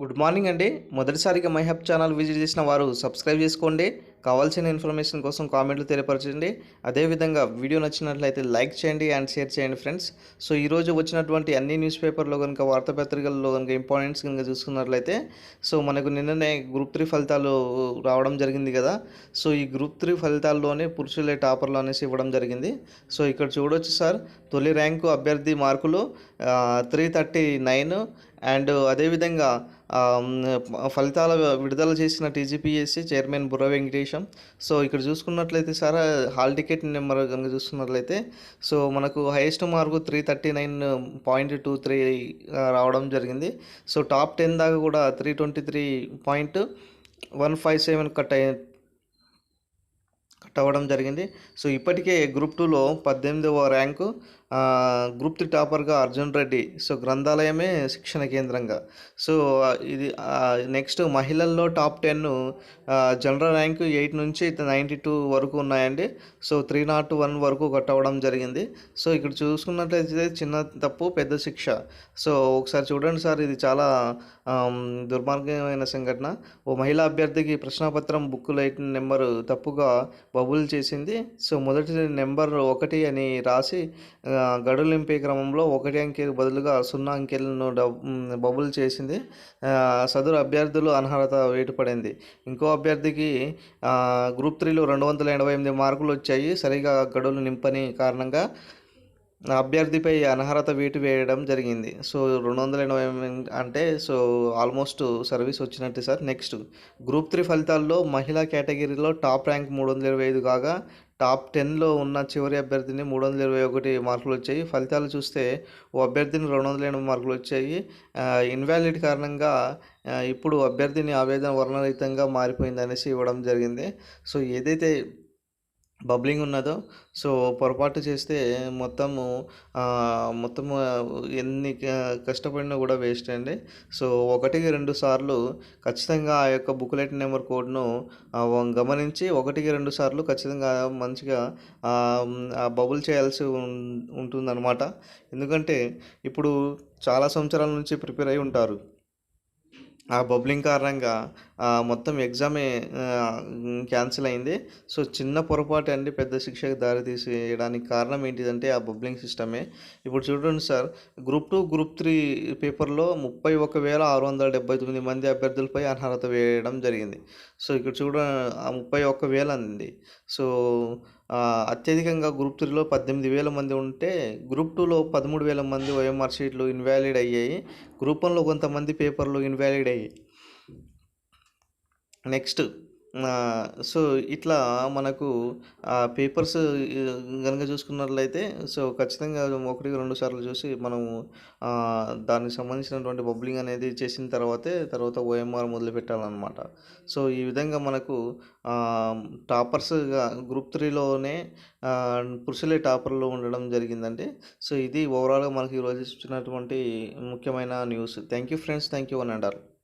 Good morning అండి. మొదటిసారిగా my hub channel visit చేసిన వారు సబ్స్క్రైబ్ చేసుకోండి. కావాల్సిన ఇన్ఫర్మేషన్ కోసం కామెంట్లు తెలియపరచండి. అదేవిధంగా వీడియో నచ్చినట్లయితే లైక్ చేయండి అండ్ షేర్ చేయండి ఫ్రెండ్స్. సో ఈరోజు వచ్చినటువంటి అన్ని న్యూస్ పేపర్లో కనుక వార్తాపత్రికల్లో కనుక ఇంపార్టెంట్స్ కనుక చూసుకున్నట్లయితే సో మనకు నిన్ననే గ్రూప్ త్రీ ఫలితాలు రావడం జరిగింది కదా. సో ఈ గ్రూప్ త్రీ ఫలితాల్లోనే పురుషులే టాపర్లు అనేసి ఇవ్వడం జరిగింది. సో ఇక్కడ చూడొచ్చు సార్ తొలి ర్యాంకు అభ్యర్థి మార్కులు త్రీ థర్టీ నైన్ అండ్ అదేవిధంగా ఫలితాల విడుదల చేసిన టీజీపీఎస్సీ చైర్మన్ బుర్ర వెంకటేశం. సో ఇక్కడ చూసుకున్నట్లయితే సార్ హాల్ టికెట్ నెంబర్ కనుక చూసుకున్నట్లయితే సో మనకు highest mark three thirty nine point two three రావడం జరిగింది. సో టాప్ టెన్ దాకా కూడా three twenty three point one five seven cut అయ్యి కట్ అవ్వడం జరిగింది. సో ఇప్పటికే గ్రూప్ టూలో పద్దెనిమిదవ ర్యాంకు గ్రూప్ త్రీ టాపర్గా అర్జున్ రెడ్డి సో గ్రంథాలయమే శిక్షణ కేంద్రంగా. సో ఇది నెక్స్ట్ మహిళల్లో top ten general rank eight నుంచి నైంటీ టూ వరకు ఉన్నాయండి. సో త్రీ నాట్ వన్ వరకు కట్ అవ్వడం జరిగింది. సో ఇక్కడ చూసుకున్నట్లయితే చిన్న తప్పు పెద్ద శిక్ష. సో ఒకసారి చూడండి సార్ ఇది చాలా దుర్మార్గమైన సంఘటన. ఓ మహిళా అభ్యర్థికి ప్రశ్నపత్రం బుక్ లైట్ నెంబరు తప్పుగా బబుల్ చేసింది. సో మొదటి నెంబర్ ఒకటి అని రాసి గడువు గడులు నింపే క్రమంలో ఒకటి అంకె బదులుగా సున్నా అంకెలను డబ్- బబుల్ చేసింది. సదరు అభ్యర్థులు అనర్హత వేటుపడింది. ఇంకో అభ్యర్థికి గ్రూప్ త్రీలో రెండు వందల ఎనభై ఎనిమిది మార్కులు వచ్చాయి. సరిగా గడులు నింపని కారణంగా అభ్యర్థిపై అనర్హత వేటు వేయడం జరిగింది. సో రెండు వందల ఎనభై ఎనిమిది అంటే సో ఆల్మోస్ట్ సర్వీస్ వచ్చినట్టు సార్. నెక్స్ట్ గ్రూప్ త్రీ ఫలితాల్లో మహిళా కేటగిరీలో టాప్ ర్యాంక్ మూడు వందల ఇరవై ఐదు కాగా టాప్ టెన్లో ఉన్న చివరి అభ్యర్థిని మూడు వందల ఇరవై ఒకటి మార్కులు వచ్చాయి. ఫలితాలు చూస్తే ఓ అభ్యర్థిని రెండు వందల ఎనభై మార్కులు వచ్చాయి. ఇన్వాలిడ్ కారణంగా ఇప్పుడు అభ్యర్థిని ఆవేదన వర్ణరహితంగా మారిపోయింది అనేసి ఇవ్వడం జరిగింది. సో ఏదైతే బబ్లింగ్ ఉన్నదో. సో పొరపాటు చేస్తే మొత్తము మొత్తము ఎన్ని కష్టపడినా కూడా వేస్ట్ అండి. సో ఒకటికి రెండు సార్లు ఖచ్చితంగా ఆ యొక్క బుక్లెట్ నెంబర్ కోడ్ను గమనించి ఒకటికి రెండు సార్లు ఖచ్చితంగా మంచిగా ఆ, బబుల్ చేయాల్సి ఉం- ఉంటుందన్నమాట. ఎందుకంటే ఇప్పుడు చాలా సంవత్సరాల నుంచి ప్రిపేర్ అయి ఉంటారు. ఆ బబ్లింగ్ కారణంగా ఆ, మొత్తం ఎగ్జామే క్యాన్సిల్ అయింది. సో చిన్న పొరపాటు అండి పెద్ద శిక్షకు దారి తీసేయడానికి కారణం ఏంటిదంటే ఆ బబ్లింగ్ సిస్టమే. ఇప్పుడు చూడండి sir group two group three పేపర్లో ముప్పై ఒక వేల ఆరు వందల డెబ్బై తొమ్మిది మంది అభ్యర్థులపై అనర్హత వేయడం జరిగింది. సో ఇక్కడ చూడ ఆ ముప్పై ఒక్క వేల అంది సో అత్యధికంగా గ్రూప్ త్రీలో పద్దెనిమిది వేల మంది ఉంటే గ్రూప్ టూలో పదమూడు వేల మంది ఓఎంఆర్ షీట్లు ఇన్వాలిడ్ అయ్యాయి. గ్రూప్ వన్లో కొంతమంది పేపర్లు ఇన్వాలిడ్ అయ్యాయి. నెక్స్ట్ సో ఇట్లా మనకు పేపర్స్ కనుక చూసుకున్నట్లయితే సో ఖచ్చితంగా ఒకటి రెండు సార్లు చూసి మనము దానికి సంబంధించినటువంటి బబ్లింగ్ అనేది చేసిన తర్వాతే తర్వాత ఓఎంఆర్ మొదలు పెట్టాలన్నమాట. సో ఈ విధంగా మనకు టాపర్స్గా గ్రూప్ త్రీలోనే పురుషులే టాపర్లో ఉండడం జరిగిందండి. సో ఇది ఓవరాల్గా మనకి ఈరోజు ఇచ్చినటువంటి ముఖ్యమైన news. Thank you friends thank you అని అంటారు